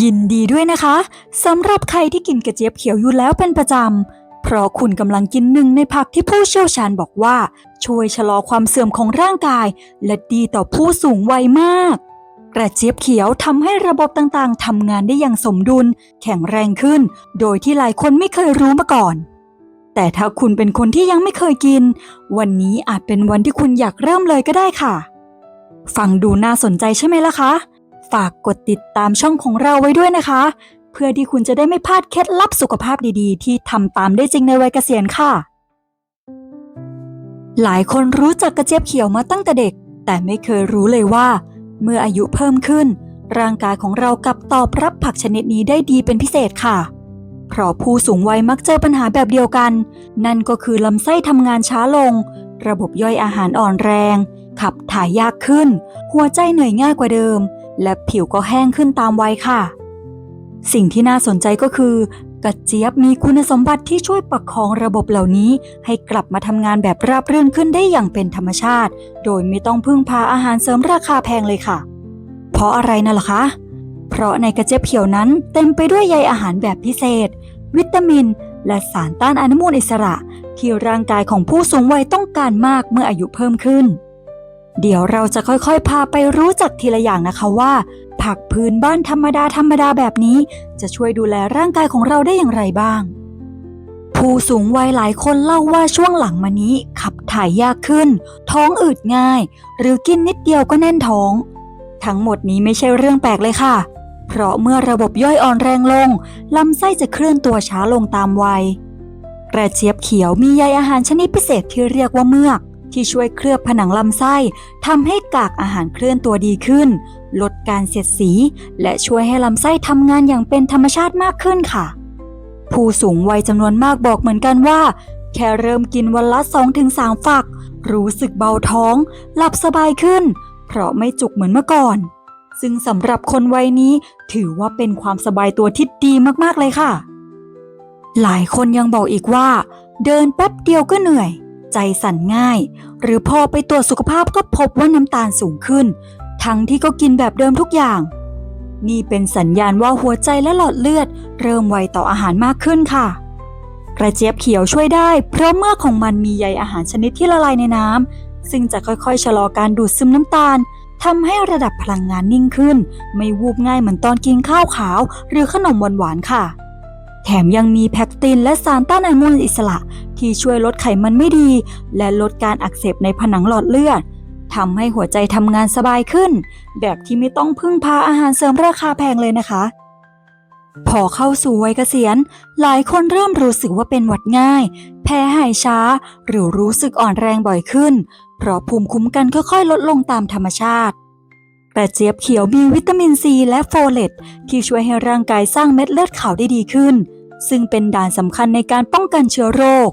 ยินดีด้วยนะคะสำหรับใครที่กินกระเจี๊ยบเขียวอยู่แล้วเป็นประจำ เพราะคุณกำลังกินหนึ่งในผักที่ผู้เชี่ยวชาญบอกว่า ช่วยชะลอความเสื่อมของร่างกาย และดีต่อผู้สูงวัยมาก กระเจี๊ยบเขียวทำให้ระบบต่างๆทำงานได้อย่างสมดุล แข็งแรงขึ้น โดยที่หลายคนไม่เคยรู้มาก่อน แต่ถ้าคุณเป็นคนที่ยังไม่เคยกิน วันนี้อาจเป็นวันที่คุณอยากเริ่มเลยก็ได้ค่ะ ฟังดูน่าสนใจใช่ไหมล่ะคะ ฝากกดติดตามช่องของเราไว้ด้วยนะคะ เพื่อที่คุณจะได้ไม่พลาดเคล็ดลับสุขภาพดีๆ ที่ทำตามได้จริงในวัยเกษียณค่ะ หลายคนรู้จักกระเจี๊ยบเขียวมาตั้งแต่เด็ก แต่ไม่เคยรู้เลยว่า เมื่ออายุเพิ่มขึ้น ร่างกายของเรากลับตอบรับผักชนิดนี้ได้ดีเป็นพิเศษค่ะเพราะผู้สูงวัยมักเจอปัญหาแบบเดียวกัน นั่นก็คือลำไส้ทำงานช้าลง ระบบย่อยอาหารอ่อนแรง ขับถ่ายยากขึ้น หัวใจเหนื่อยง่ายกว่าเดิม และผิวก็แห้งขึ้นตามวัยค่ะ สิ่งที่น่าสนใจก็คือกระเจี๊ยบมีคุณสมบัติที่ช่วยประคองระบบเหล่านี้ ให้กลับมาทำงานแบบราบรื่นขึ้นได้อย่างเป็นธรรมชาติ โดยไม่ต้องพึ่งพาอาหารเสริมราคาแพงเลยค่ะ เพราะอะไรน่ะล่ะคะ เพราะในกระเจี๊ยบเขียวนั้นเต็มไปด้วยใยอาหารแบบพิเศษ วิตามิน และสารต้านอนุมูลอิสระ ที่ร่างกายของผู้สูงวัยต้องการมากเมื่ออายุเพิ่มขึ้น เดี๋ยวเราจะค่อยๆ พาไปรู้จักทีละอย่างนะคะว่า ผักพื้นบ้านธรรมดาธรรมดาแบบนี้ จะช่วยดูแลร่างกายของเราได้อย่างไรบ้าง ผู้สูงวัยหลายคนเล่าว่าช่วงหลังมานี้ขับถ่ายยากขึ้น ท้องอืดง่าย หรือกินนิดเดียวก็แน่นท้อง ทั้งหมดนี้ไม่ใช่เรื่องแปลกเลยค่ะ เพราะเมื่อระบบย่อยอ่อนแรงลงลำไส้จะเคลื่อนตัวช้าลงตามวัยกระเจี๊ยบเขียวมีใยอาหารชนิดพิเศษที่เรียกว่าเมือก ที่ช่วยเคลือบผนังลำไส้ทำให้กากอาหารเคลื่อนตัวดีขึ้น ลดการเสียดสี และช่วยให้ลำไส้ทำงานอย่างเป็นธรรมชาติมากขึ้นค่ะ ผู้สูงวัยจำนวนมากบอกเหมือนกันว่า แค่เริ่มกินวันละ 2-3 ฝัก รู้สึกเบาท้อง หลับสบายขึ้น เพราะไม่จุกเหมือนเมื่อก่อน ซึ่งสำหรับคนวัยนี้ถือว่าเป็นความสบายตัวที่ดีมากๆเลยค่ะ หลายคนยังบอกอีกว่า เดินแป๊บเดียวก็เหนื่อย ใจสั่นง่าย หรือพอไปตรวจสุขภาพก็พบว่าน้ำตาลสูงขึ้น ทั้งที่ก็กินแบบเดิมทุกอย่าง นี่เป็นสัญญาณว่าหัวใจและหลอดเลือด เริ่มไวต่ออาหารมากขึ้นค่ะ กระเจี๊ยบเขียวช่วยได้ เพราะเมื่อของมันมีใยอาหารชนิดที่ละลายในน้ำซึ่งจะค่อยๆชะลอการดูดซึมน้ำตาลทำให้ระดับพลังงานนิ่งขึ้น ไม่วูบง่ายเหมือนตอนกินข้าวขาว หรือขนมหวานๆค่ะ แถมยังมีแพคตินและสารต้านอนุมูลอิสระ ที่ช่วยลดไขมันไม่ดี และลดการอักเสบในผนังหลอดเลือดทำให้หัวใจทำงานสบายขึ้น แบบที่ไม่ต้องพึ่งพาอาหารเสริมราคาแพงเลยนะคะ พอเข้าสู่วัยเกษียณ หลายคนเริ่มรู้สึกว่าเป็นหวัดง่าย แพ้หายช้า หรือรู้สึกอ่อนแรงบ่อยขึ้น เพราะภูมิคุ้มกันค่อยๆ ลดลงตามธรรมชาติ แต่เจี๊ยบเขียวมีวิตามินซีและโฟเลตที่ช่วยให้ร่างกายสร้างเม็ดเลือดขาวได้ดีขึ้น ซึ่งเป็นด่านสำคัญในการป้องกันเชื้อโรค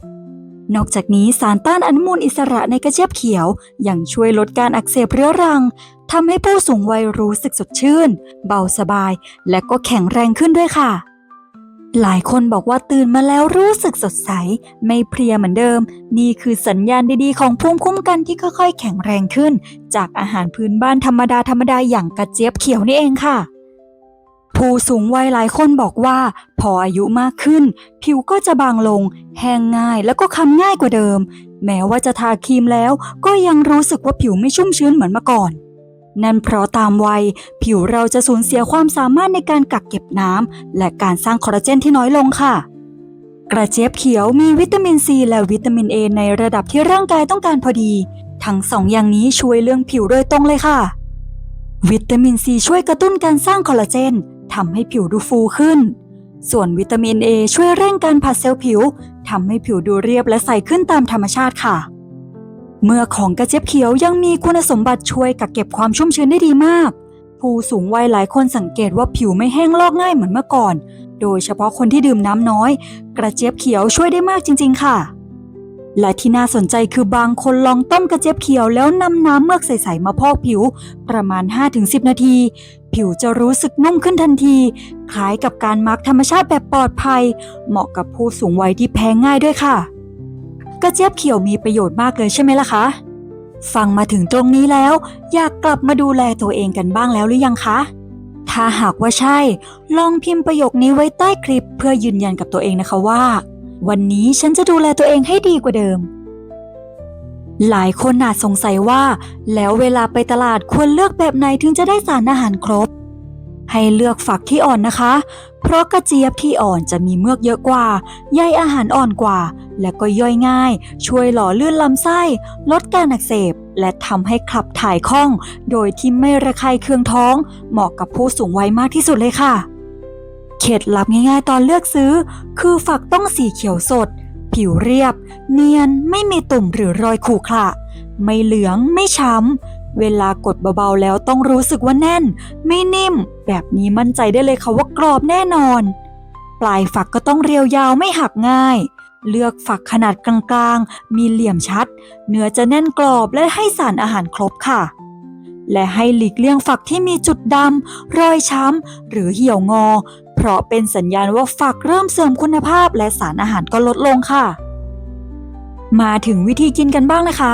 นอกจากนี้สารต้านอนุมูลอิสระในกระเจี๊ยบเขียวยังช่วยลดการอักเสบเรื้อรังทำให้ผู้สูงวัยรู้สึกสดชื่น เบาสบาย และก็แข็งแรงขึ้นด้วยค่ะ หลายคนบอกว่าตื่นมาแล้วรู้สึกสดใส ไม่เพลียเหมือนเดิม นี่คือสัญญาณดีๆของภูมิคุ้มกันที่ค่อยๆ แข็งแรงขึ้น จากอาหารพื้นบ้านธรรมดาธรรมดาอย่างกระเจี๊ยบเขียวนี่เองค่ะ ผู้สูงวัยหลายคนบอกว่า พออายุมากขึ้น ผิวก็จะบางลง แห้งง่ายแล้วก็คำง่ายกว่าเดิม แม้ว่าจะทาครีมแล้ว ก็ยังรู้สึกว่าผิวไม่ชุ่มชื้นเหมือนเมื่อก่อน นั่นเพราะตามวัย ผิวเราจะสูญเสียความสามารถในการกักเก็บน้ำและการสร้างคอลลาเจนที่น้อยลงค่ะ กระเจี๊ยบเขียวมีวิตามินซีและวิตามินเอในระดับที่ร่างกายต้องการพอดี ทั้งสองอย่างนี้ช่วยเรื่องผิวโดยตรงเลยค่ะ วิตามินซีช่วยกระตุ้นการสร้างคอลลาเจนทำให้ผิวดูฟูขึ้น ส่วนวิตามินเอช่วยเร่งการผัดเซลล์ผิวทำให้ผิวดูเรียบและใสขึ้นตามธรรมชาติค่ะ เมื่อของกระเจี๊ยบเขียวยังมีคุณสมบัติช่วยกักเก็บความชุ่มชื้นได้ดีมาก ผู้สูงวัยหลายคนสังเกตว่าผิวไม่แห้งลอกง่ายเหมือนเมื่อก่อน โดยเฉพาะคนที่ดื่มน้ำน้อย กระเจี๊ยบเขียวช่วยได้มากจริง ๆ ค่ะ และที่น่าสนใจคือบางคนลองต้มกระเจี๊ยบเขียวแล้วนำน้ำเมือกใสๆมาพอกผิว ประมาณ 5-10 นาที ผิวจะรู้สึกนุ่มขึ้นทันที คล้ายกับการมาร์กธรรมชาติแบบปลอดภัย เหมาะกับผู้สูงวัยที่แพ้ง่ายด้วยค่ะ กระเจี๊ยบเขียวมีประโยชน์มากเลยใช่ไหมล่ะคะ ฟังมาถึงตรงนี้แล้ว อยากกลับมาดูแลตัวเองกันบ้างแล้วหรือยังคะ ถ้าหากว่าใช่ ลองพิมพ์ประโยคนี้ไว้ใต้คลิปเพื่อยืนยันกับตัวเองนะคะว่า วันนี้ฉันจะดูแลตัวเองให้ดีกว่าเดิม หลายคนอาจสงสัยว่า แล้วเวลาไปตลาดควรเลือกแบบไหนถึงจะได้สารอาหารครบ ให้เลือกฝักที่อ่อนนะคะ เพราะกระเจี๊ยบที่อ่อนจะมีเมือกเยอะกว่า ใยอาหารอ่อนกว่า และก็ย่อยง่าย ช่วยหล่อลื่นลำไส้ ลดการอักเสบ และทำให้ขับถ่ายคล่อง โดยที่ไม่ระคายเคืองท้อง เหมาะกับผู้สูงวัยมากที่สุดเลยค่ะ เคล็ดลับง่ายๆ ตอนเลือกซื้อ คือฝักต้องสีเขียวสด ผิวเรียบ เนียนไม่มีตุ่มหรือรอยขรุขระไม่เหลืองไม่ช้ำเวลากดเบาๆแล้วต้องรู้สึกว่าแน่น ไม่นิ่ม แบบนี้มั่นใจได้เลยค่ะว่ากรอบแน่นอน ปลายฝักก็ต้องเรียวยาวไม่หักง่าย เลือกฝักขนาดกลางๆ มีเหลี่ยมชัด เนื้อจะแน่นกรอบและให้สารอาหารครบค่ะ และให้หลีกเลี่ยงฝักที่มีจุดดำรอยช้ำ หรือเหี่ยวงอ เพราะเป็นสัญญาณว่าฝักเริ่มเสื่อมคุณภาพและสารอาหารก็ลดลงค่ะ มาถึงวิธีกินกันบ้างนะคะ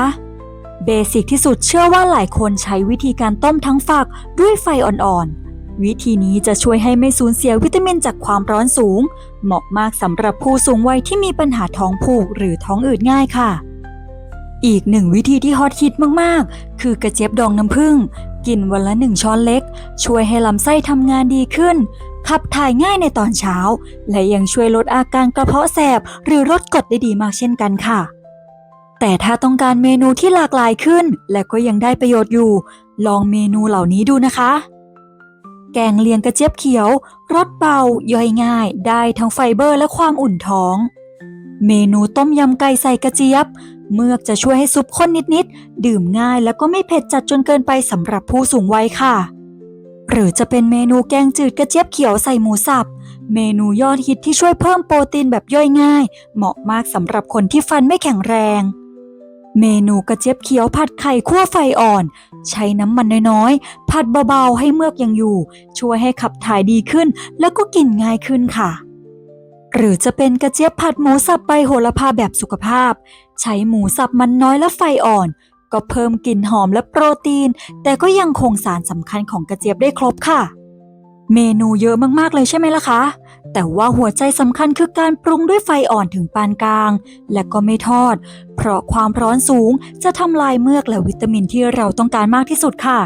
เบสิกที่สุดเชื่อว่าหลายคนใช้วิธีการต้มทั้งฝักด้วยไฟอ่อนๆ วิธีนี้จะช่วยให้ไม่สูญเสียวิตามินจากความร้อนสูง เหมาะมากสำหรับผู้สูงวัยที่มีปัญหาท้องผูกหรือท้องอืดง่ายค่ะ อีกหนึ่งวิธีที่ฮอตฮิตมากๆ คือกระเจี๊ยบดองน้ำผึ้งกินวันละหนึ่งช้อนเล็ก ช่วยให้ลำไส้ทำงานดีขึ้น ขับถ่ายง่ายในตอนเช้า และยังช่วยลดอาการกระเพาะแสบ หรือลดกรดได้ดีมากเช่นกันค่ะ แต่ถ้าต้องการเมนูที่หลากหลายขึ้น และก็ยังได้ประโยชน์อยู่ ลองเมนูเหล่านี้ดูนะคะ แกงเลียงกระเจี๊ยบเขียว รสเบา ย่อยง่าย ได้ทั้งไฟเบอร์และความอุ่นท้อง เมนูต้มยำไก่ใส่กระเจี๊ยบ เมือกจะช่วยให้ซุปข้นนิดๆ ดื่มง่ายแล้วก็ไม่เผ็ดจัดจนเกินไปสำหรับผู้สูงวัยค่ะ หรือจะเป็นเมนูแกงจืดกระเจี๊ยบเขียวใส่หมูสับ เมนูยอดฮิตที่ช่วยเพิ่มโปรตีนแบบย่อยง่าย เหมาะมากสำหรับคนที่ฟันไม่แข็งแรง เมนูกระเจี๊ยบเขียวผัดไข่คั่วไฟอ่อน ใช้น้ำมันน้อยๆ ผัดเบาๆให้เมือกยังอยู่ ช่วยให้ขับถ่ายดีขึ้น แล้วก็กินง่ายขึ้นค่ะ หรือจะเป็นกระเจี๊ยบผัดหมูสับใบโหระพาแบบสุขภาพ ใช้หมูสับมันน้อยและไฟอ่อน ก็เพิ่มกลิ่นหอมและโปรตีน แต่ก็ยังคงสารสำคัญของกระเจี๊ยบได้ครบค่ะ เมนูเยอะมากๆเลยใช่ไหมล่ะคะ แต่ว่าหัวใจสำคัญคือการปรุงด้วยไฟอ่อนถึงปานกลาง และก็ไม่ทอด เพราะความร้อนสูงจะทำลายเมือกและวิตามินที่เราต้องการมากที่สุดค่ะ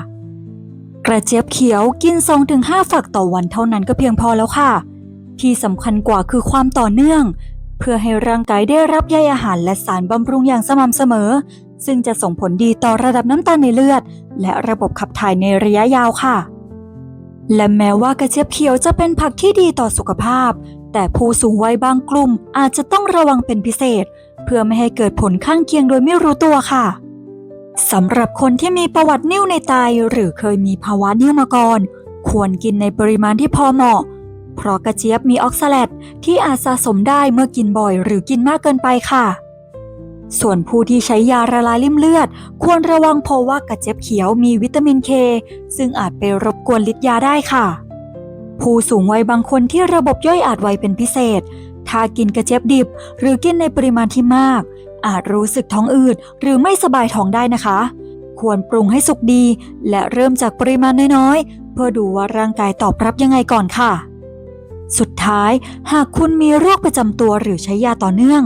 กระเจี๊ยบเขียวกิน 2-5 ฝักต่อวันเท่านั้นก็เพียงพอแล้วค่ะ ที่สำคัญกว่าคือความต่อเนื่อง เพื่อให้ร่างกายได้รับใยอาหารและสารบำรุงอย่างสม่ำเสมอ ซึ่งจะส่งผลดีต่อระดับน้ำตาลในเลือด และระบบขับถ่ายในระยะยาวค่ะ และแม้ว่ากระเจี๊ยบเขียวจะเป็นผักที่ดีต่อสุขภาพ แต่ผู้สูงวัยบางกลุ่มอาจจะต้องระวังเป็นพิเศษ เพื่อไม่ให้เกิดผลข้างเคียงโดยไม่รู้ตัวค่ะสำหรับคนที่มีประวัตินิ่วในไตหรือเคยมีภาวะนิ่วมาก่อน ควรกินในปริมาณที่พอเหมาะ เพราะกระเจี๊ยบมีออกซาเลตที่อาจสะสมได้เมื่อกินบ่อยหรือกินมากเกินไปค่ะ ส่วนผู้ที่ใช้ยาละลายริ่มเลือด ควรระวังเพราะว่ากระเจี๊ยบเขียวมีวิตามินเค ซึ่งอาจไปรบกวนฤทธิ์ยาได้ค่ะ ผู้สูงวัยบางคนที่ระบบย่อยอาจไวเป็นพิเศษ ถ้ากินกระเจี๊ยบดิบ หรือกินในปริมาณที่มาก อาจรู้สึกท้องอืดหรือไม่สบายท้องได้นะคะ ควรปรุงให้สุกดี และเริ่มจากปริมาณน้อยๆ เพื่อดูว่าร่างกายตอบรับยังไงก่อนค่ะสุดท้าย หากคุณมีโรคประจำตัวหรือใช้ยาต่อเนื่อง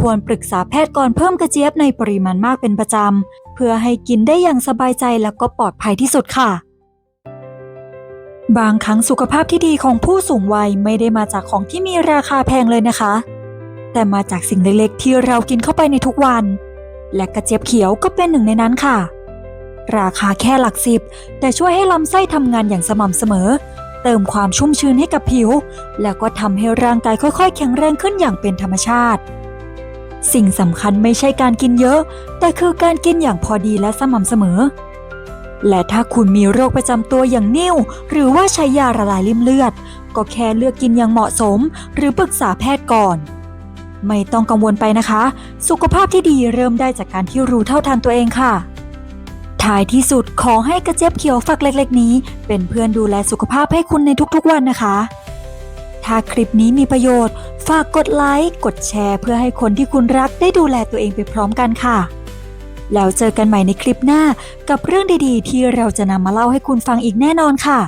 ควรปรึกษาแพทย์ก่อนเพิ่มกระเจี๊ยบในปริมาณมากเป็นประจำ เพื่อให้กินได้อย่างสบายใจแล้วก็ปลอดภัยที่สุดค่ะ บางครั้งสุขภาพที่ดีของผู้สูงวัยไม่ได้มาจากของที่มีราคาแพงเลยนะคะ แต่มาจากสิ่งเล็กๆ ที่เรากินเข้าไปในทุกวัน และกระเจี๊ยบเขียวก็เป็นหนึ่งในนั้นค่ะ ราคาแค่หลักสิบ แต่ช่วยให้ลำไส้ทำงานอย่างสม่ำเสมอเติมความชุ่มชื้นให้กับผิว แล้วก็ทำให้ร่างกายค่อยๆ แข็งแรงขึ้นอย่างเป็นธรรมชาติ สิ่งสำคัญไม่ใช่การกินเยอะ แต่คือการกินอย่างพอดีและสม่ำเสมอ และถ้าคุณมีโรคประจำตัวอย่างนิ่ว หรือว่าใช้ยาละลายริ่มเลือด ก็แค่เลือกกินอย่างเหมาะสม หรือปรึกษาแพทย์ก่อน ไม่ต้องกังวลไปนะคะ สุขภาพที่ดีเริ่มได้จากการที่รู้เท่าทันตัวเองค่ะท้ายที่สุดขอให้กระเจี๊ยบเขียวฝักเล็ก ๆ นี้ เป็นเพื่อนดูแลสุขภาพให้คุณในทุกๆวันนะคะ ถ้าคลิปนี้มีประโยชน์ ฝากกดไลค์ กดแชร์เพื่อให้คนที่คุณรักได้ดูแลตัวเองไปพร้อมกันค่ะ แล้วเจอกันใหม่ในคลิปหน้ากับเรื่องดีๆ ที่เราจะนำมาเล่าให้คุณฟังอีกแน่นอนค่ะ